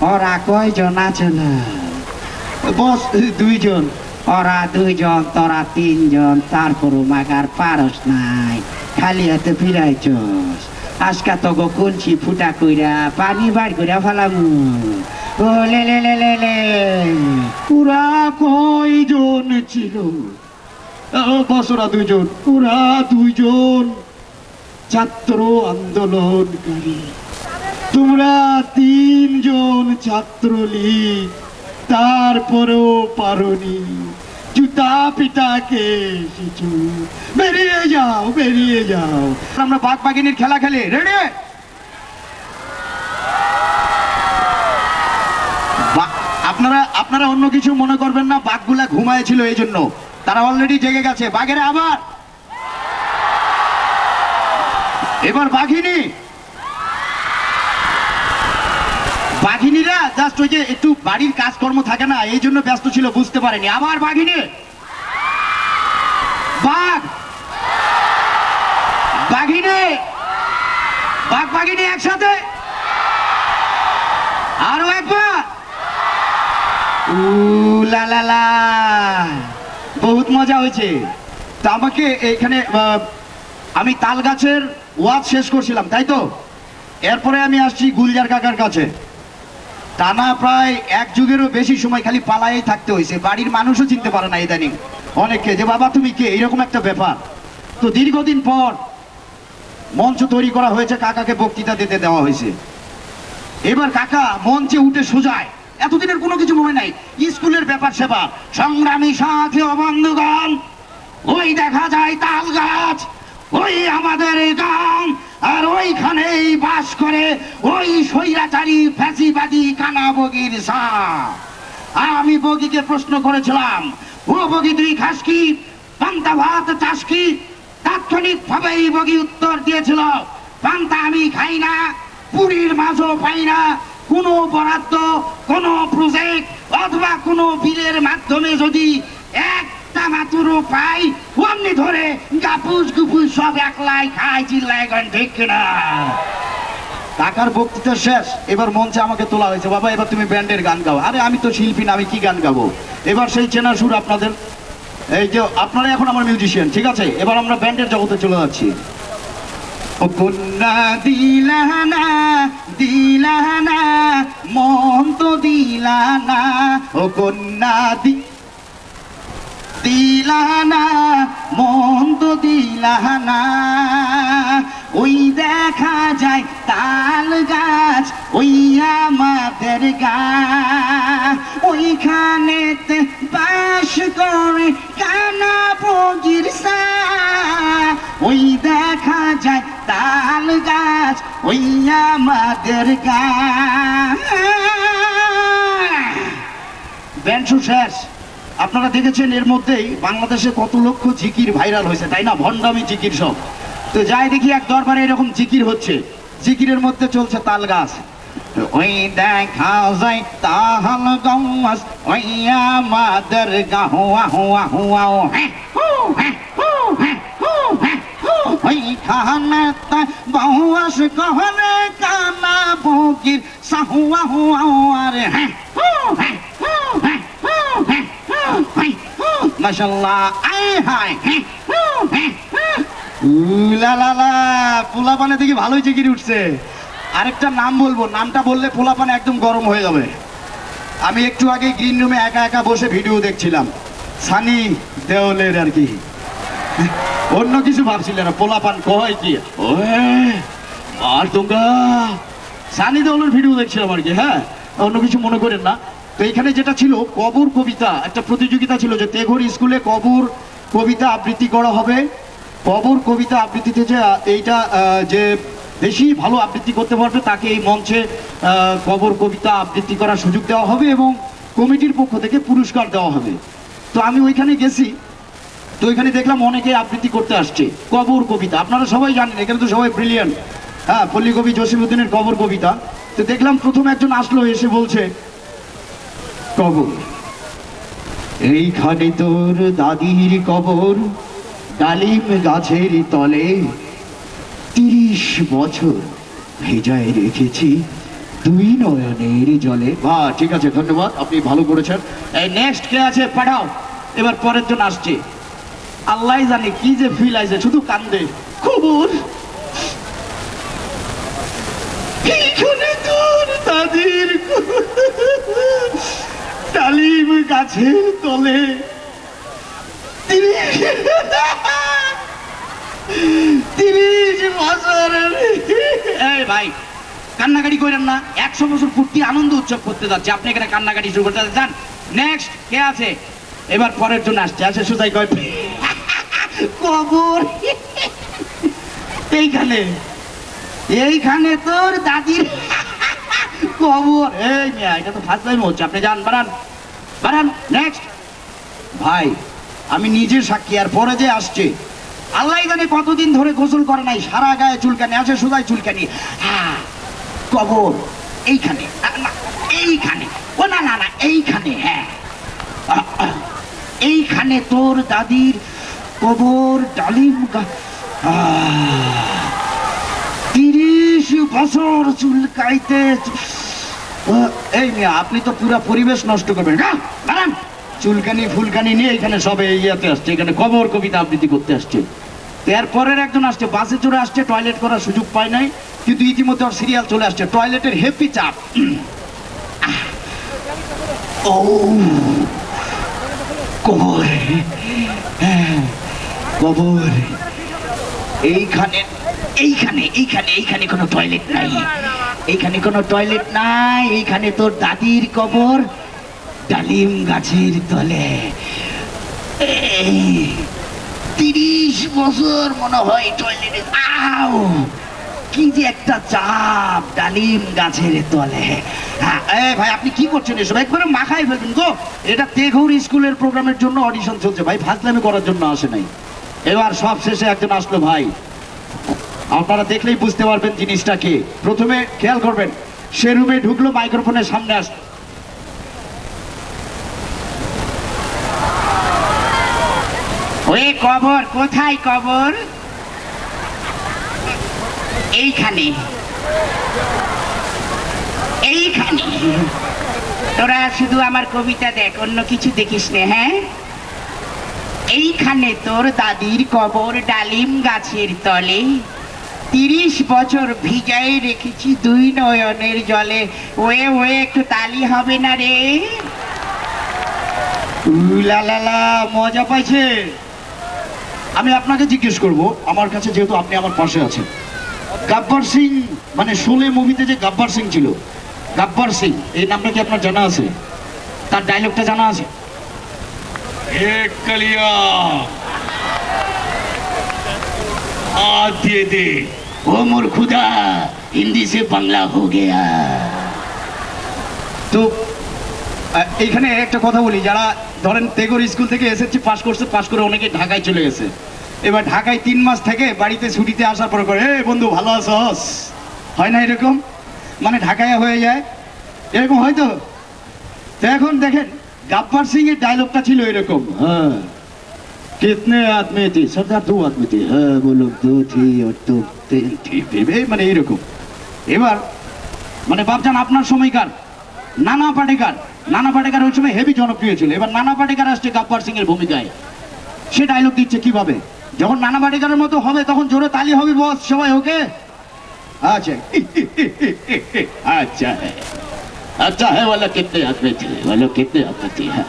ওরা কয়জন আছে না বস দুইজন। ওরা দুইজন তোরা তিনজন। তারপরও মাগার পারস নাই। খালি হাতে ফিরাইছস। আজকা তো গো ফুটা কইরা পানি বার কইরা ফেলামু। ও লে লে লে লে লে। পুরা কয়জন ছিল? ও, বস ওরা দুইজন। ছাত্র আন্দোলনকারী। তোমরা তিনজন ছাত্রলীগ, তারপরেও পারনি। জুতা পিটাকে এসেছ। বেরিয়ে যাও বেরিয়ে যাও। আমরা বাঘ বাঘিনীর খেলা খেলি রেডি আপনারা আপনারা অন্য কিছু মনে করবেন না, বাঘগুলা ঘুমায়েছিল এই জন্য। তারা অলরেডি জেগে গেছে। বাঘেরা আবার? এবার বাঘিনী বাঘিনীরা জাস্ট ওই যে একটু বাড়ির কাজকর্ম থাকে না, এই জন্য ব্যস্ত ছিল, বুঝতে পারেনি। আবার বাঘিনী? বাঘ! বাঘিনী! বাঘ, বাঘিনী একসাথে? আরও একবার? বহুত মজা হয়েছে। তা আমাকে এখানে আমি তাল গাছের ওয়াজ শেষ করছিলাম, তাই তো? এরপরে আমি আসছি গুলজার কাকার কাছে। টানা প্রায় এক যুগেরও বেশি সময় খালি পালায়েই থাকতে হয়েছে। বাড়ির মানুষও চিনতে পারে না ইদানিং। অনেককে যে, বাবা, তুমি কে? এরকম একটা ব্যাপার। তো দীর্ঘদিন পর মঞ্চ তৈরি করা হয়েছে, কাকাকে বক্তৃতা দিতে দেওয়া হয়েছে। এবার কাকা মঞ্চে উঠে সোজায়। এতদিনের কোনো কিছু মনে নাই। স্কুলের ব্যাপার সেবা সংগ্রামী সাথী বন্ধুগণ, ওই দেখা যায় তাল গাছ, ওই আমাদের গ্রাম আর করে ওই স্বৈরাচারী ফ্যাসিবাদী কানা বগির আমি বগিকে প্রশ্ন করেছিলাম, ও বগি, তুই খাস কি? পান্তা ভাত চাস কি? তাৎক্ষণিক ভাবেই বগি উত্তর দিয়েছিল, পান্তা আমি খাই না, পুরীর মাছও পাই না। কোনো বরাদ্দ, কোনো প্রজেক্ট অথবা কোনো বিলের মাধ্যমে যদি একটা মাতুরও পাই, অমনি ধরে গাপুস গুপুস সব একলাই খাই চিল্লাই ঠিক কিনা? কাকার বক্তৃতা শেষ। এবার মঞ্চে আমাকে তোলা হয়েছে, বাবা, এবার তুমি ব্যান্ডের গান গাও। আরে, আমি তো শিল্পী না, আমি কি গান গাবো? এবার সেই চেনা সুর আপনাদের, এই যে আপনারা এখন আমার মিউজিশিয়ান ঠিক আছে? এবার আমরা ব্যান্ডের জগতে চলে যাচ্ছি। কন্যা, দিলানা দিলানা, মন তো দিলানা। ও কন্যা, দি, দিলানা, মন তো দিলানা। ওই দেখা যায় ওই আমাদের গা, ওইখানেতে বাস করে কানা বগির ওই দেখা যায় তাল গাছ, ওই আমাদের গা। ব্যান্ড শেষ আপনারা দেখেছেন এর মধ্যেই বাংলাদেশে কত লক্ষ জিকির ভাইরাল হয়েছে, তাই না? ভণ্ডামি জিকির সব। তো যাই দেখি এক দরবারে এরকম জিকির হচ্ছে। জিকিরের মধ্যে চলছে তাল গাছ। ওই দেখা তাহল গাছ ওই আমাদের গাহু আহু আহু আহু হ্যাঁ আরে হ্যাঁ। লা লা লা পোলাপানে দেখি ভালোই জিকির উঠছে আরেকটা নাম বলব, নামটা বললে পোলাপানে একদম গরম হয়ে যাবে। আমি একটু আগে গ্রিন রুমে একা একা বসে ভিডিও দেখছিলাম। সানি দেওলের আর কি। অন্য কিছু ভাবছিল না, পোলাপান কয় কি? আর তোমরা? সানি দেওলের ভিডিও দেখছিলাম আর কি হ্যাঁ? অন্য কিছু মনে করেন না। তো এখানে যেটা ছিল, কবর কবিতা, একটা প্রতিযোগিতা ছিল যে তেঘর স্কুলে কবর কবিতা আবৃত্তি করা হবে। কবর কবিতা আবৃত্তিতে যে, এইটা যে বেশি ভালো আবৃত্তি করতে পারবে, তাকে এই মঞ্চে কবর কবিতা আবৃত্তি করার সুযোগ দেওয়া হবে এবং কমিটির পক্ষ থেকে পুরস্কার দেওয়া হবে। তো আমি ওইখানে গেছি, তো ওইখানে দেখলাম অনেকে আবৃত্তি করতে আসছে, কবর কবিতা। আপনারা সবাই জানেন, এখানে তো সবাই ব্রিলিয়ান্ট হ্যাঁ পল্লী কবি জসিমুদ্দিনের কবর কবিতা। তো দেখলাম প্রথম একজন আসলো, এসে বলছে, কবর, এইখানে তোর দাদির কবর, ডালিম গাছের তলে তিরিশ বছর ভেজায় রেখেছি দুই নয়নের জলে। বাহ ঠিক আছে, ধন্যবাদ, আপনি ভালো করেছেন। এই নেক্সট কে আছে? পাঠাও। এবার পরের জন আসছে। আল্লাহ জানে কি যে ফিল আছে শুধু কান্দে। খবর দাদির ডালিম গাছের তলে। কান্নাকাটি করেন না। একশো বছর পূর্তি আনন্দ উৎসব করতে যাচ্ছে। আপনি এখানে কান্নাকাটি শুরু করতে যান নেক্সট কে আছে? এবার পরের জন্য আসছে। আসে সুতাই কয়, কবর। এইখানে। এইখানে তোর দাদির কবর। এই মিয়া, এটা তো ফার্স্ট টাইম হচ্ছে। আপনি যান, বাড়ান। বাড়ান নেক্সট ভাই, আমি নিজে সাক্ষী, আর পরে যে আসছে আল্লাহ জানে কতদিন ধরে গোসল করে নাই, সারা গায়ে চুলকানি আছে সুদাই চুলকানি হ্যাঁ কবর, এইখানে। এইখানে। ও, না না না, এইখানে হ্যাঁ। এইখানে তোর দাদির কবর, ডালিম তিরিশ বছর চুলকাইতে এই মিয়া, আপনি তো পুরো পরিবেশ নষ্ট করবেন না দাঁড়ান চুলকানি ফুলকানি নিয়ে এখানে সবে ইয়াতে আসছে। এখানে কবর কবিতা আবৃত্তি করতে আসছে। এরপরের একজন আসছে বাসে চড়ে আসছে টয়লেট করার সুযোগ পায় নাই কিন্তু ইতিমধ্যে ওর সিরিয়াল চলে আসছে টয়লেটের হেপি চাপ। ও কবর হ্যাঁ, কবর। এইখানে এইখানে এইখানে এইখানে কোনো টয়লেট নাই। এইখানে কোনো টয়লেট নাই এইখানে তোর দাদির কবর ডালিম গাছের তলে। তিরিশ বছর মনে হয় টয়লেটে আও! কি যে একটা চাপ ডালিম গাছের তলে। হ্যাঁ ভাই, আপনি কি করছেন এসব? একবারে মাখাই ফেলবেন গো। এটা তেঘুর স্কুলের প্রোগ্রামের জন্য অডিশন চলছে। ভাই, ফাজলামি করার জন্য আসে নাই। এবার সব শেষে একজন আসলো, ভাই। আপনারা দেখলেই বুঝতে পারবেন জিনিসটা কি। প্রথমে খেয়াল করবেন সে রুমে ঢুকলো মাইক্রোফোনের সামনে আসলো ওই কবর? কোথায় কবর? এইখানে। এইখানে। তোরা শুধু আমার কবিতা দেখ অন্য কিছু দেখিস নে হ্যাঁ? এইখানে তোর দাদির কবর ডালিম গাছের তলে। তিরিশ বছর ভিজাই রেখেছি দুই নয়নের জলে। ওয়ে ওয়ে একটু তালি হবে না রে? উলা লা লা, মজা পাইছে? আমি আপনাকে জিজ্ঞেস করব আমার কাছে যেহেতু আপনি আমার পাশে আছেন গাব্বার সিং মানে শোলে মুভিতে যে গাব্বার সিং ছিল গাব্বার সিং এই নামটা কি আপনার জানা আছে তার ডায়লগটা জানা আছে एक कलिया हाथ दे दे ও মোর খুদা হিন্দি সে বাংলা হো গেয়া তো আহ, এইখানে একটা কথা বলি যারা ধরেন তেগর স্কুল থেকে এসএসসি পাস করছে পাস করে অনেকে ঢাকায় চলে গেছে এবার ঢাকায় তিন মাস থেকে বাড়িতে ছুটিতে আসার পর করে হে বন্ধু ভালো আছস হয় না এরকম মানে ঢাকায় হয়ে যায় এরকম হয়তো তো এখন দেখেন গাব্বার সিং এর ডায়লগটা ছিল এরকম হ্যাঁ कितने आदमी थी सरदार दो आदमी थी हाँ वो लोग दो थी और तो तीन थी এই মানে এইরকম এবার মানে বাপজান আপনার সময়কার নানা পাটেকার নানা পাটেকার ওই সময় হেভি জনপ্রিয় ছিল। এবার নানা পাটেকার আসছে গাব্বার সিং এর ভূমিকায়। সে ডায়লগ দিচ্ছে কীভাবে? যখন নানা পাটেকারের মতো হবে, তখন জোরে তালি হবে বস সবাই ওকে আচ্ছা। আচ্ছা। আচ্ছা হ্যাঁ বলো কিতনে আদমি থে বলো কিতনে আদমি হ্যাঁ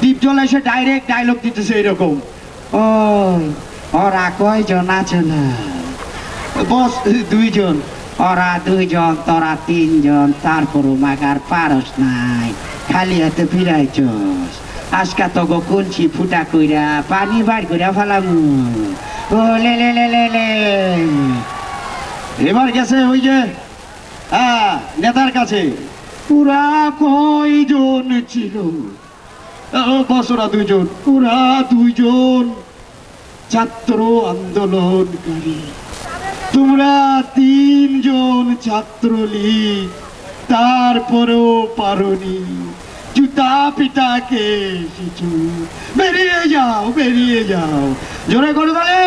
ডিপজল এসে ডাইরেক্ট ডায়লগ দিতেছে এরকম। ও ওরা কয়জন আছে না? বস, দুইজন। ওরা দুইজন, তোরা তিনজন, তারপরও মাগার পারস নাই। খালি হাতে ফিরাইছস। আজকা তো গো কলছি ফুটা কইরা পানি বার কইরা ফেলামু। ও, লে লে লে লে লে। এবার গেছে ওই যে নেতার কাছে। পুরা কয়জন ছিল? বসরা দুজন ওরা দুজন ছাত্র আন্দোলনকারী। তোমরা তিনজন ছাত্রলীগ, তারপরেও পারনি। জুতা পিতাকে এসেছ? বেরিয়ে যাও বেরিয়ে যাও। জোরে করে বলে